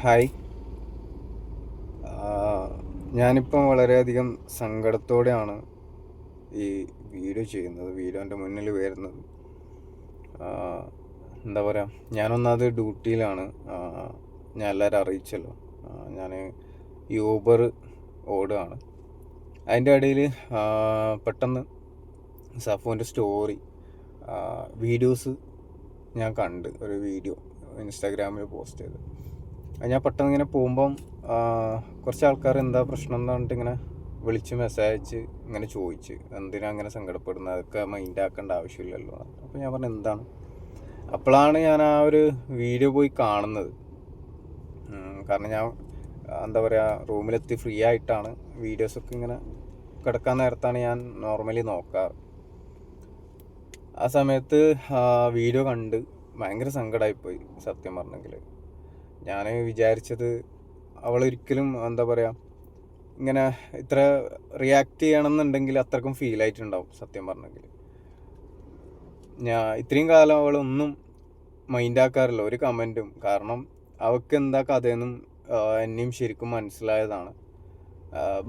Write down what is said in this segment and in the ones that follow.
Hi ഞാനിപ്പം വളരെയധികം സങ്കടത്തോടെയാണ് ഈ വീഡിയോ ചെയ്യുന്നത് വീഡിയോ എന്റെ മുന്നിൽ വരുന്നത്. എന്താ പറയുക ഞാനൊന്നാമത് ഡ്യൂട്ടിയിലാണ്. ഞാൻ എല്ലാവരും അറിയിച്ചല്ലോ. ഞാൻ യൂബർ ഓടുകയാണ്. അതിന്റെ ഇടയിൽ പെട്ടെന്ന് സഫുവിന്റെ സ്റ്റോറി വീഡിയോസ് ഞാൻ കണ്ട് ഒരു വീഡിയോ ഇൻസ്റ്റാഗ്രാമിൽ പോസ്റ്റ് ചെയ്ത്. ഞാൻ പെട്ടെന്ന് ഇങ്ങനെ പോകുമ്പം കുറച്ച് ആൾക്കാർ എന്താ പ്രശ്നം എന്ന് പറഞ്ഞിട്ട് ഇങ്ങനെ വിളിച്ച് മെസ്സേജ് അയച്ച് ഇങ്ങനെ ചോദിച്ച് എന്തിനാ അങ്ങനെ സങ്കടപ്പെടുന്നത്? അതൊക്കെ മൈൻഡ് ആക്കേണ്ട ആവശ്യമില്ലല്ലോ അപ്പോൾ ഞാൻ പറഞ്ഞു എന്താണ്? അപ്പോഴാണ് ഞാൻ ആ ഒരു വീഡിയോ പോയി കാണുന്നത്. കാരണം ഞാൻ എന്താ പറയുക റൂമിലെത്തി ഫ്രീ ആയിട്ടാണ് വീഡിയോസൊക്കെ ഇങ്ങനെ കിടക്കാൻ നേരത്താണ് ഞാൻ നോർമലി നോക്കാറ്. ആ സമയത്ത് വീഡിയോ കണ്ട് ഭയങ്കര സങ്കടമായിപ്പോയി സത്യം പറഞ്ഞെങ്കിൽ ഞാൻ വിചാരിച്ചത് അവളൊരിക്കലും എന്താ പറയുക ഇങ്ങനെ ഇത്ര റിയാക്ട് ചെയ്യണമെന്നുണ്ടെങ്കിൽ അത്രക്കും ഫീൽ ആയിട്ടുണ്ടാവും സത്യം പറഞ്ഞെങ്കിൽ ഞാൻ ഇത്രയും കാലം അവളൊന്നും മൈൻഡ് ആക്കാറില്ല ഒരു കമന്റും കാരണം അവൾക്ക് എന്താ കഥയെന്നും എന്നെയും ശരിക്കും മനസ്സിലായതാണ്.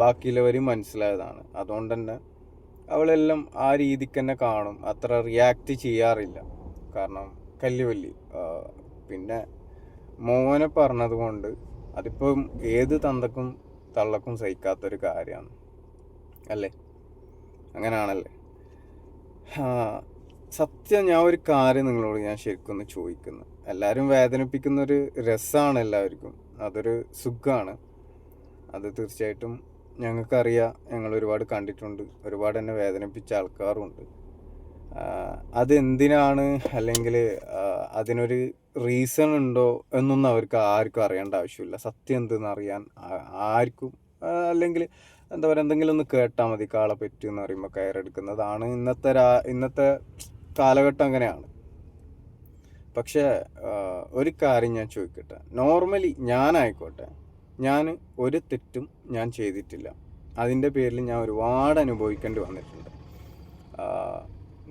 ബാക്കിയുള്ളവരും മനസ്സിലായതാണ്. അതുകൊണ്ട് തന്നെ അവളെല്ലാം ആ രീതിക്ക് തന്നെ കാണും. അത്ര റിയാക്ട് ചെയ്യാറില്ല. കാരണം കല്ലുവല്ലി പിന്നെ മോനെ പറഞ്ഞത് കൊണ്ട് അതിപ്പം ഏത് തന്തക്കും തള്ളക്കും സഹിക്കാത്തൊരു കാര്യമാണ്. അല്ലേ? അങ്ങനെയാണല്ലേ ആ, സത്യം ഞാൻ ഒരു കാര്യം നിങ്ങളോട് ഞാൻ ശരിക്കും ഒന്ന് ചോദിക്കുന്നു. എല്ലാവരും വേദനിപ്പിക്കുന്ന ഒരു രസമാണ് എല്ലാവർക്കും. അതൊരു സുഖമാണ് അത് തീർച്ചയായിട്ടും ഞങ്ങൾക്കറിയാം. ഞങ്ങൾ ഒരുപാട് കണ്ടിട്ടുണ്ട്. ഒരുപാട് എന്നെ വേദനിപ്പിച്ച ആൾക്കാരുണ്ട്. അത് എന്തിനാണ് അല്ലെങ്കിൽ അതിനൊരു റീസൺ ഉണ്ടോ എന്നൊന്നും അവർക്ക് ആർക്കും അറിയേണ്ട ആവശ്യമില്ല. സത്യം എന്തെന്ന് അറിയാൻ ആർക്കും അല്ലെങ്കിൽ എന്താ പറയുക എന്തെങ്കിലും ഒന്ന് കേട്ടാൽ മതി. കാളെ പറ്റുമെന്ന് പറയുമ്പോൾ കയറെടുക്കുന്നതാണ്. ഇന്നത്തെ രാ ഇന്നത്തെ കാലഘട്ടം അങ്ങനെയാണ്. പക്ഷേ ഒരു കാര്യം ഞാൻ ചോദിക്കട്ടെ. നോർമലി ഞാനായിക്കോട്ടെ. ഞാൻ ഒരു തെറ്റും ഞാൻ ചെയ്തിട്ടില്ല. അതിന്റെ പേരിൽ ഞാൻ ഒരുപാട് അനുഭവിക്കേണ്ടി വന്നിട്ടുണ്ട്.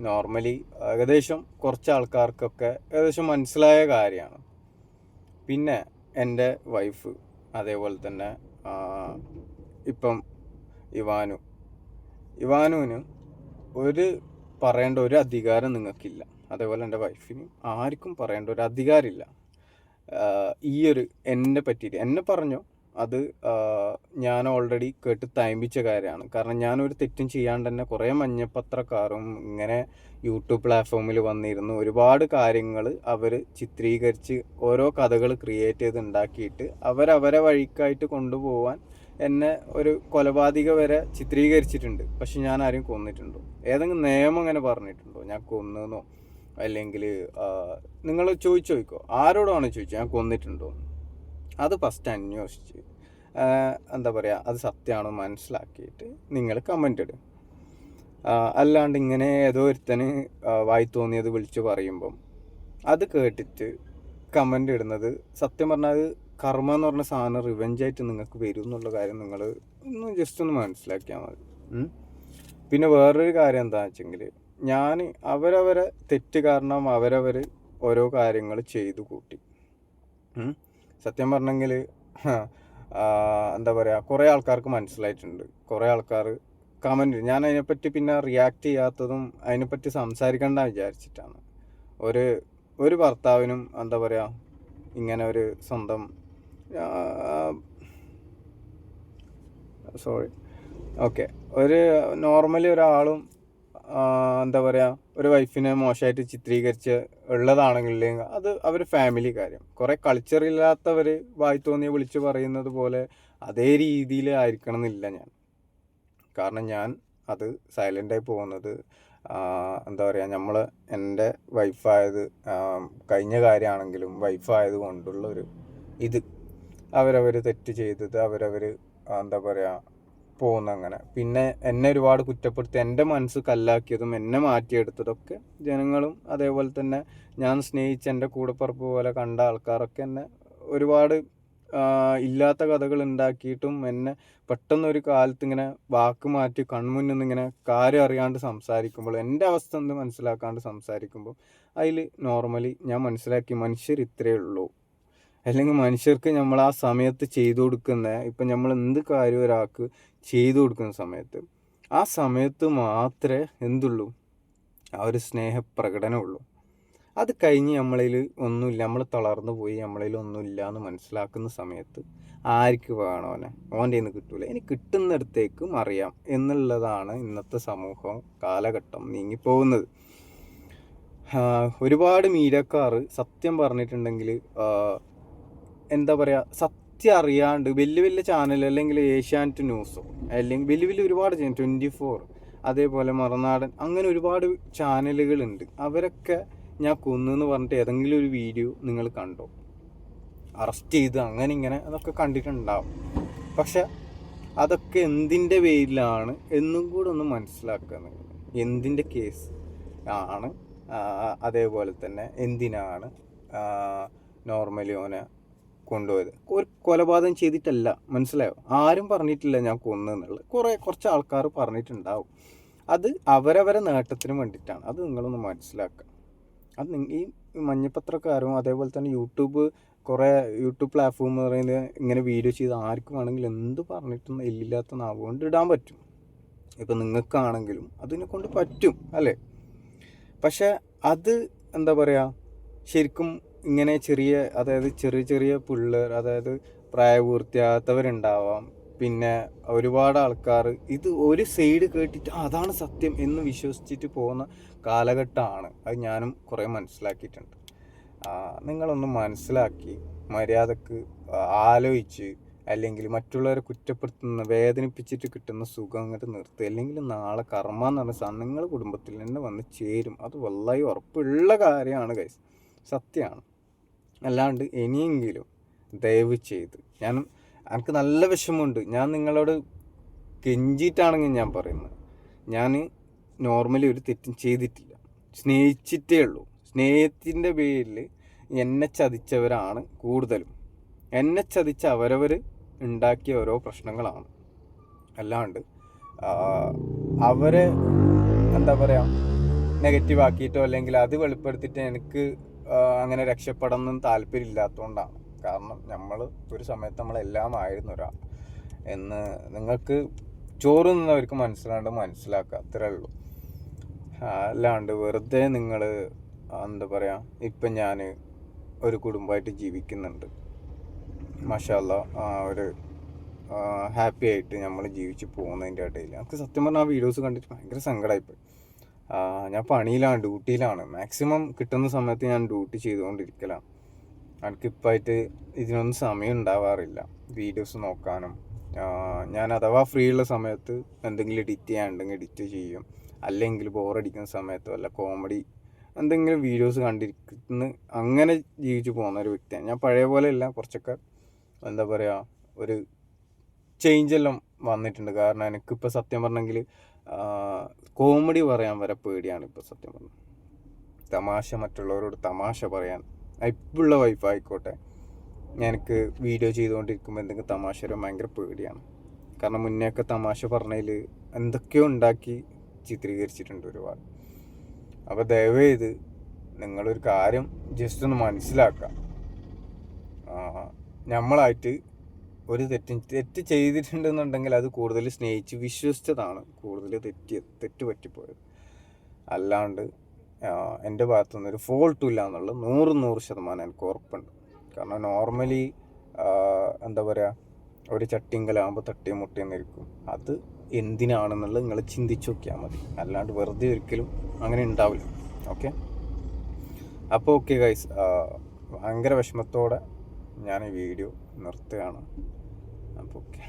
നോർമലി ഏകദേശം കുറച്ച് ആൾക്കാർക്കൊക്കെ ഏകദേശം മനസ്സിലായ കാര്യമാണ്. പിന്നെ എന്റെ വൈഫ് അതേപോലെ തന്നെ ഇപ്പം ഇവാനു. ഇവാനുവിന് ഒരു പറയേണ്ട ഒരു അധികാരം നിങ്ങൾക്കില്ല. അതേപോലെ എന്റെ വൈഫിന് ആർക്കും പറയേണ്ട ഒരു അധികാരമില്ല. ഈ ഒരു എന്നെ പറ്റിയിട്ട് എന്നെ പറഞ്ഞു അത് ഞാൻ ഓൾറെഡി കേട്ട് തയമ്പിച്ച കാര്യമാണ്. കാരണം ഞാനൊരു തെറ്റും ചെയ്യാണ്ട് തന്നെ കുറേ മഞ്ഞപ്പത്രക്കാരും ഇങ്ങനെ യൂട്യൂബ് പ്ലാറ്റ്ഫോമിൽ വന്നിരുന്നു. ഒരുപാട് കാര്യങ്ങൾ അവർ ചിത്രീകരിച്ച് ഓരോ കഥകൾ ക്രിയേറ്റ് ചെയ്ത് ഉണ്ടാക്കിയിട്ട് അവരവരെ വഴിക്കായിട്ട് കൊണ്ടുപോകാൻ എന്നെ ഒരു കൊലപാതക വരെ ചിത്രീകരിച്ചിട്ടുണ്ട്. പക്ഷെ ഞാൻ ആരും കൊന്നിട്ടുണ്ടോ? ഏതെങ്കിലും നിയമം അങ്ങനെ പറഞ്ഞിട്ടുണ്ടോ? ഞാൻ കൊന്നെന്നോ? അല്ലെങ്കിൽ നിങ്ങൾ ചോദിച്ചു നോക്കോ ആരോടാണ് ചോദിച്ചത്? ഞാൻ കൊന്നിട്ടുണ്ടോ. അത് ഫസ്റ്റ് അന്വേഷിച്ച് എന്താ പറയുക അത് സത്യമാണോ മനസ്സിലാക്കിയിട്ട് നിങ്ങൾ കമന്റ് ഇടും. അല്ലാണ്ട് ഇങ്ങനെ ഏതോ ഒരുത്തന് വായി തോന്നിയത് വിളിച്ച് പറയുമ്പം അത് കേട്ടിട്ട് കമന്റ് ഇടുന്നത് സത്യം പറഞ്ഞാൽ അത് കർമ്മ എന്ന് പറഞ്ഞ സാധനം റിവെഞ്ച് ആയിട്ട് നിങ്ങൾക്ക് വരും എന്നുള്ള കാര്യം നിങ്ങൾ ഒന്ന് ജസ്റ്റ് ഒന്ന് മനസ്സിലാക്കിയാൽ മതി. പിന്നെ വേറൊരു കാര്യം എന്താണെന്ന് വെച്ചെങ്കിൽ ഞാൻ അവരവരെ തെറ്റ് കാരണം അവരവർ ഓരോ കാര്യങ്ങൾ ചെയ്തു കൂട്ടി. സത്യം പറഞ്ഞെങ്കിൽ എന്താ പറയുക കുറേ ആൾക്കാർക്ക് മനസ്സിലായിട്ടുണ്ട്. കുറേ ആൾക്കാർ കമന്റ് ഞാൻ അതിനെപ്പറ്റി പിന്നെ റിയാക്ട് ചെയ്യാത്തതും അതിനെപ്പറ്റി സംസാരിക്കണ്ട വിചാരിച്ചിട്ടാണ്. ഒരു ഒരു ഭർത്താവിനും എന്താ പറയുക ഇങ്ങനെ ഒരു സ്വന്തം സോറി ഓക്കെ ഒരു നോർമലി ഒരാളും എന്താ പറയുക ഒരു വൈഫിനെ മോശമായിട്ട് ചിത്രീകരിച്ച് ഉള്ളതാണെങ്കിൽ അത് അവർ ഫാമിലി കാര്യം. കുറേ കൾച്ചർ ഇല്ലാത്തവർ വായി തോന്നിയ വിളിച്ച് പറയുന്നത് പോലെ അതേ രീതിയിൽ ആയിരിക്കണം എന്നില്ല ഞാൻ. കാരണം ഞാൻ അത് സൈലന്റായി പോകുന്നത് എന്താ പറയുക നമ്മൾ എന്റെ വൈഫായത് കഴിഞ്ഞ കാര്യമാണെങ്കിലും വൈഫായത് കൊണ്ടുള്ള ഒരു ഇത്. അവരവർ തെറ്റ് ചെയ്തത് അവരവർ എന്താ പറയുക പോകുന്ന അങ്ങനെ പിന്നെ എന്നെ ഒരുപാട് കുറ്റപ്പെടുത്തി എന്റെ മനസ്സ് കല്ലാക്കിയതും എന്നെ മാറ്റിയെടുത്തതൊക്കെ ജനങ്ങളും അതേപോലെ തന്നെ ഞാൻ സ്നേഹിച്ച എന്റെ കൂടെപ്പറപ്പ് പോലെ കണ്ട ആൾക്കാരൊക്കെ എന്നെ ഒരുപാട് ഇല്ലാത്ത കഥകൾ ഉണ്ടാക്കിയിട്ടും എന്നെ പെട്ടെന്ന് ഒരു കാലത്ത് ഇങ്ങനെ വാക്ക് മാറ്റി കൺമുന്നിൽ നിന്ന് ഇങ്ങനെ കാര്യം അറിയാണ്ട് സംസാരിക്കുമ്പോൾ എന്റെ അവസ്ഥ എന്ത് മനസ്സിലാക്കാണ്ട് സംസാരിക്കുമ്പോൾ അതിൽ നോർമലി ഞാൻ മനസ്സിലാക്കി മനുഷ്യർ ഇത്രയേ ഉള്ളൂ. അല്ലെങ്കിൽ മനുഷ്യർക്ക് നമ്മൾ ആ സമയത്ത് ചെയ്തു കൊടുക്കുന്ന ഇപ്പം നമ്മൾ എന്ത് കാര്യം ഒരാൾക്ക് ചെയ്തു കൊടുക്കുന്ന സമയത്ത് ആ സമയത്ത് മാത്രമേ എന്തുള്ളൂ? ആ ഒരു സ്നേഹപ്രകടനമുള്ളൂ. അത് കഴിഞ്ഞ് നമ്മളിൽ ഒന്നുമില്ല നമ്മൾ തളർന്നു പോയി നമ്മളിൽ ഒന്നുമില്ല എന്ന് മനസ്സിലാക്കുന്ന സമയത്ത് ആർക്ക് വേണം അവനെ? ഓന്റെ നിന്ന് കിട്ടൂല. ഇനി കിട്ടുന്നിടത്തേക്കും അറിയാം എന്നുള്ളതാണ് ഇന്നത്തെ സമൂഹം കാലഘട്ടം നീങ്ങിപ്പോകുന്നത്. ഒരുപാട് മീഡിയക്കാർ സത്യം പറഞ്ഞിട്ടുണ്ടെങ്കിൽ എന്താ പറയുക സത്യം അറിയാണ്ട് വലിയ വലിയ ചാനൽ അല്ലെങ്കിൽ ഏഷ്യാനെറ്റ് ന്യൂസോ അല്ലെങ്കിൽ വലിയ വലിയ ഒരുപാട് ചാനൽ ട്വന്റി ഫോർ അതേപോലെ മറുനാടൻ അങ്ങനെ ഒരുപാട് ചാനലുകളുണ്ട് അവരൊക്കെ ഞാൻ കൊന്നെന്ന് പറഞ്ഞിട്ട് ഏതെങ്കിലും ഒരു വീഡിയോ നിങ്ങൾ കണ്ടോ? അറസ്റ്റ് ചെയ്ത് അങ്ങനെ ഇങ്ങനെ അതൊക്കെ കണ്ടിട്ടുണ്ടാവും. പക്ഷെ അതൊക്കെ എന്തിന്റെ പേരിലാണ് എന്നും കൂടെ ഒന്ന് മനസ്സിലാക്കുക എന്തിന്റെ കേസ് ആണ് അതേപോലെ തന്നെ എന്തിനാണ് നോർമലി ഓനെ കൊണ്ടുപോയത്. ഒരു കൊലപാതകം ചെയ്തിട്ടല്ല മനസ്സിലായോ? ആരും പറഞ്ഞിട്ടില്ല ഞാൻ കൊന്നു എന്നുള്ളത്. കുറേ കുറച്ച് ആൾക്കാർ പറഞ്ഞിട്ടുണ്ടാവും. അത് അവരവരെ നേട്ടത്തിന് വേണ്ടിയിട്ടാണ്. അത് നിങ്ങളൊന്ന് മനസ്സിലാക്കുക അത് ഈ മഞ്ഞപ്പത്രക്കാരും അതേപോലെ തന്നെ യൂട്യൂബ് കുറേ യൂട്യൂബ് പ്ലാറ്റ്ഫോം എന്ന് പറയുന്നത് ഇങ്ങനെ വീഡിയോ ചെയ്ത് ആർക്കും വേണമെങ്കിലും എന്ത് പറഞ്ഞിട്ടും എല്ലില്ലാത്ത നാവ് കൊണ്ട് ഇടാൻ പറ്റും. ഇപ്പം നിങ്ങൾക്കാണെങ്കിലും അതിനെ കൊണ്ട് പറ്റും അല്ലേ? പക്ഷേ അത് എന്താ പറയുക ശരിക്കും ഇങ്ങനെ ചെറിയ അതായത് ചെറിയ ചെറിയ പിള്ളേർ അതായത് പ്രായപൂർത്തിയാകാത്തവരുണ്ടാവാം. പിന്നെ ഒരുപാട് ആൾക്കാർ ഇത് ഒരു സൈഡ് കേട്ടിട്ട് അതാണ് സത്യം എന്ന് വിശ്വസിച്ചിട്ട് പോകുന്ന കാലഘട്ടമാണ്. അത് ഞാനും കുറേ മനസ്സിലാക്കിയിട്ടുണ്ട്. നിങ്ങളൊന്ന് മനസ്സിലാക്കി മര്യാദയ്ക്ക് ആലോചിച്ച് അല്ലെങ്കിൽ മറ്റുള്ളവരെ കുറ്റപ്പെടുത്തുന്ന വേദനിപ്പിച്ചിട്ട് കിട്ടുന്ന സുഖം അങ്ങോട്ട് നിർത്തുക അല്ലെങ്കിൽ നാളെ കർമ്മ എന്ന് പറഞ്ഞ സാധനം നിങ്ങളുടെ കുടുംബത്തിൽ തന്നെ വന്ന് ചേരും. അത് വല്ലായി ഉറപ്പുള്ള കാര്യമാണ് ഗൈസ് സത്യമാണ്. അല്ലാണ്ട് ഇനിയെങ്കിലും ദയവ് ചെയ്ത് ഞാൻ എനിക്ക് നല്ല വിഷമമുണ്ട്. ഞാൻ നിങ്ങളോട് കെഞ്ചിയിട്ടാണെങ്കിൽ ഞാൻ പറയുന്നത്. ഞാൻ നോർമലി ഒരു തെറ്റും ചെയ്തിട്ടില്ല. സ്നേഹിച്ചിട്ടേ ഉള്ളൂ. സ്നേഹത്തിന്റെ പേരിൽ എന്നെ ചതിച്ചവരാണ് കൂടുതലും. എന്നെ ചതിച്ച അവരവർ ഉണ്ടാക്കിയ ഓരോ പ്രശ്നങ്ങളാണ്. അല്ലാണ്ട് അവരെ എന്താ പറയുക നെഗറ്റീവ് ആക്കിയിട്ടോ അല്ലെങ്കിൽ അത് വെളിപ്പെടുത്തിയിട്ട് എനിക്ക് അങ്ങനെ രക്ഷപ്പെടണം താല്പര്യമില്ലാത്തതുകൊണ്ടാണ് കാരണം നമ്മൾ ഒരു സമയത്ത് നമ്മളെല്ലാം ആയിരുന്നു ഒരാൾ. എന്ന് നിങ്ങൾക്ക് ചോറ് നിന്നവർക്ക് മനസ്സിലാണ്ട് മനസ്സിലാക്കുക. അത്രേ ഉള്ളൂ. അല്ലാണ്ട് വെറുതെ നിങ്ങൾ എന്താ പറയുക ഇപ്പം ഞാൻ ഒരു കുടുംബമായിട്ട് ജീവിക്കുന്നുണ്ട്. മഷാല്ല ഒരു ഹാപ്പി ആയിട്ട് നമ്മൾ ജീവിച്ച് പോകുന്നതിന്റെ ഇടയിൽ. എനിക്ക് സത്യം പറഞ്ഞാൽ ആ വീഡിയോസ് കണ്ടിട്ട് ഭയങ്കര സങ്കടമായിപ്പോയി ഞാൻ പണിയിലാണ് ഡ്യൂട്ടിയിലാണ്. മാക്സിമം കിട്ടുന്ന സമയത്ത് ഞാൻ ഡ്യൂട്ടി ചെയ്തുകൊണ്ടിരിക്കലാണ്. എനിക്കിപ്പായിട്ട് ഇതിനൊന്നും സമയം ഉണ്ടാവാറില്ല. വീഡിയോസ് നോക്കാനും ഞാൻ അഥവാ ഫ്രീ ഉള്ള സമയത്ത് എന്തെങ്കിലും എഡിറ്റ് ചെയ്യാനുണ്ടെങ്കിൽ എഡിറ്റ് ചെയ്യും. അല്ലെങ്കിൽ ബോറടിക്കുന്ന സമയത്തോ അല്ല കോമഡി എന്തെങ്കിലും വീഡിയോസ് കണ്ടിരിക്കുന്ന അങ്ങനെ ജീവിച്ചു പോകുന്ന ഒരു വ്യക്തിയാണ്. ഞാൻ പഴയ പോലെ അല്ല കുറച്ചൊക്കെ എന്താ പറയുക ഒരു ചേഞ്ച് എല്ലാം വന്നിട്ടുണ്ട്. കാരണം എനിക്കിപ്പോൾ സത്യം പറഞ്ഞെങ്കിൽ കോമഡി പറയാൻ വരെ പേടിയാണ് ഇപ്പോൾ സത്യം പറഞ്ഞത് തമാശ മറ്റുള്ളവരോട് തമാശ പറയാൻ ഇപ്പുള്ള വൈഫ് ആയിക്കോട്ടെ എനിക്ക് വീഡിയോ ചെയ്തുകൊണ്ടിരിക്കുമ്പോൾ എന്തെങ്കിലും തമാശ വരാൻ ഭയങ്കര പേടിയാണ്. കാരണം മുന്നേയൊക്കെ തമാശ പറഞ്ഞതിൽ എന്തൊക്കെയോ ഉണ്ടാക്കി ചിത്രീകരിച്ചിട്ടുണ്ട് ഒരുപാട്. അപ്പോൾ ദയവേത് നിങ്ങളൊരു കാര്യം ജസ്റ്റ് ഒന്ന് മനസ്സിലാക്കുക നമ്മളായിട്ട് ഒരു തെറ്റ് തെറ്റ് ചെയ്തിട്ടുണ്ടെന്നുണ്ടെങ്കിൽ അത് കൂടുതൽ സ്നേഹിച്ച് വിശ്വസിച്ചതാണ് കൂടുതൽ തെറ്റി തെറ്റ് പറ്റിപ്പോയത്. അല്ലാണ്ട് എന്റെ ഭാഗത്തുനിന്ന് ഒരു ഫോൾട്ടും ഇല്ല എന്നുള്ളത് നൂറ് നൂറ് ശതമാനം എനിക്ക് ഉറപ്പുണ്ട്. കാരണം നോർമലി എന്താ പറയുക ഒരു ചട്ടിങ്കലാകുമ്പോൾ തട്ടിയും മുട്ടിയും നിൽക്കും. അത് എന്തിനാണെന്നുള്ളത് നിങ്ങൾ ചിന്തിച്ചു നോക്കിയാൽ മതി. അല്ലാണ്ട് വെറുതെ ഒരിക്കലും അങ്ങനെ ഉണ്ടാവില്ല. ഓക്കെ അപ്പോൾ ഓക്കെ ഗൈസ് ഭയങ്കര വിഷമത്തോടെ ഞാൻ ഈ വീഡിയോ നിർത്തുകയാണ്. അപ്പോൾ ഓക്കെ